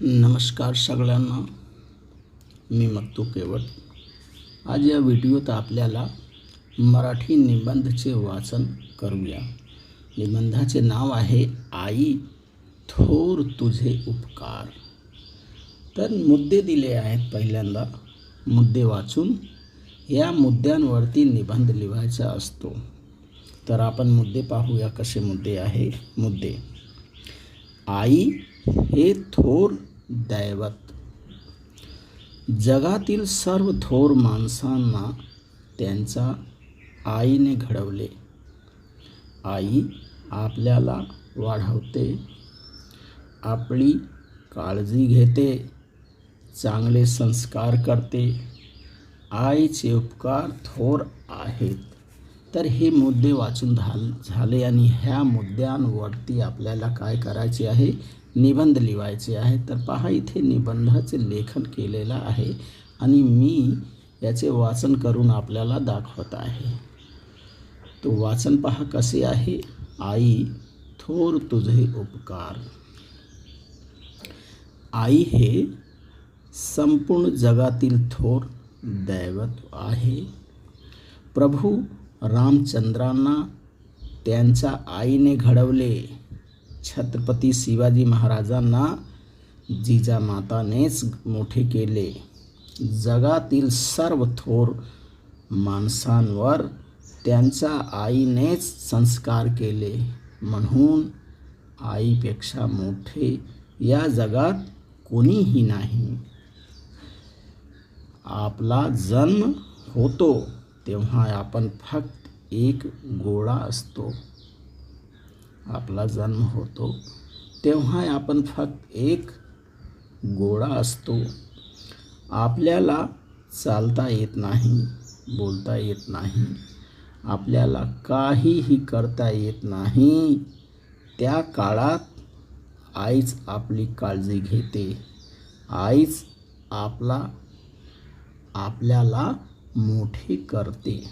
नमस्कार सगळ्यांना. मी मत्तू केवट. आज या व्हिडिओत आपल्याला मराठी निबंधचे वाचन करूया. निबंधाचे नाव आहे आई थोर तुझे उपकार. तर मुद्दे दिले आहेत पहिल्यांदा. मुद्दे वाचून या मुद्द्यांवरती निबंध लिहायचा असतो. तर आपण मुद्दे पाहूया कसे मुद्दे आहे. मुद्दे. आई हे थोर दैवत. जगातील सर्व थोर माणसांना त्यांचा आईने घडवले. आई आपल्याला वाढवते आपली काळजी घेते चांगले संस्कार करते. आईचे उपकार थोर आहेत. तर हे मुद्दे वाचून झाल झाले आणि ह्या मुद्द्यांवरती आपल्याला काय करायचे आहे? निबंध लिहायचे आहे तर पहा इथे निबंधाचे लेखन केलेलं आहे आणि मी याचे वाचन करून आपल्याला दाखवत आहे. तो वाचन पहा कसे आहे. आई थोर तुझे उपकार. आई हे संपूर्ण जगातील थोर दैवत आहे. प्रभू रामचंद्रांना त्यांच्या आईने घडवले. छत्रपती शिवाजी महाराजांना जिजामातानेच मोठे केले. जगातील सर्व थोर माणसांवर त्यांच्या आईनेच संस्कार केले. म्हणून आईपेक्षा मोठे या जगात कोणीही नाही. आपला जन्म होतो तेव्हा आपण फक्त एक गोळा असतो. आपला जन्म होतो तेव्हा आपण फक्त एक गोळा असतो. आपल्याला चालता येत नाही बोलता येत नाही. आपल्याला काहीही करता येत नाही. त्या काळात आईच आपली काळजी घेते. आईच आपला आपल्याला मोठे करते.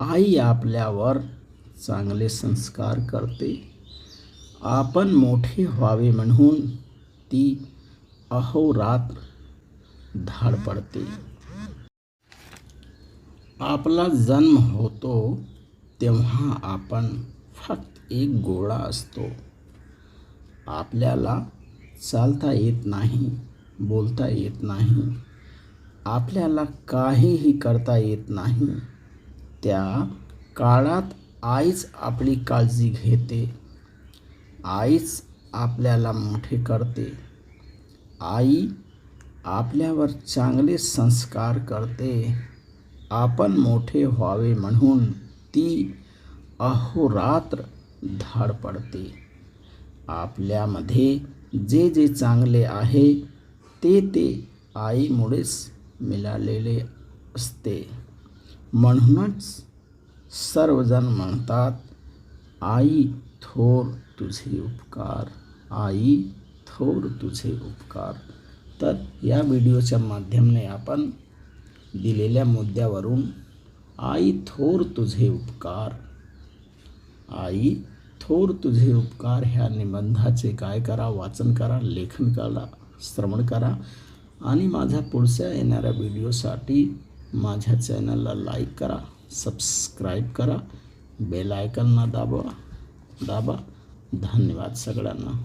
आई आपल्यावर चांगले संस्कार करते. आपण मोठे व्हावे म्हणून ती अहोरात्र धाड पडते. आपला जन्म होतो तेव्हा आपण फक्त एक गोळा असतो. आपल्याला चालता येत नाही बोलता येत नाही. आपल्याला काहीही करता येत नाही. त्या काळात आईच आपली काळजी घेते. आईच आपल्याला मोठे करते. आई आपल्यावर चांगले संस्कार करते. आपण मोठे व्हावे म्हणून ती अहोरात्र धाड पडते. आपल्यामध्ये जे जे चांगले आहे ते ते आईमुळेच मिळालेले असते. म्हणूनच सर्वजण म्हणतात आई थोर तुझे उपकार आई थोर तुझे उपकार. तर या व्हिडिओच्या माध्यमाने आपण दिलेल्या मुद्द्यावरून आई थोर तुझे उपकार. आई थोर तुझे उपकार ह्या निबंधाचे काय करा वाचन करा लेखन करा श्रवण करा. आणि माझ्या पुढच्या येणाऱ्या व्हिडिओसाठी माझ्या चॅनलला लाईक करा. सबस्क्राईब करा बेल आयकनला दाबा दाबा. धन्यवाद सगळ्यांना.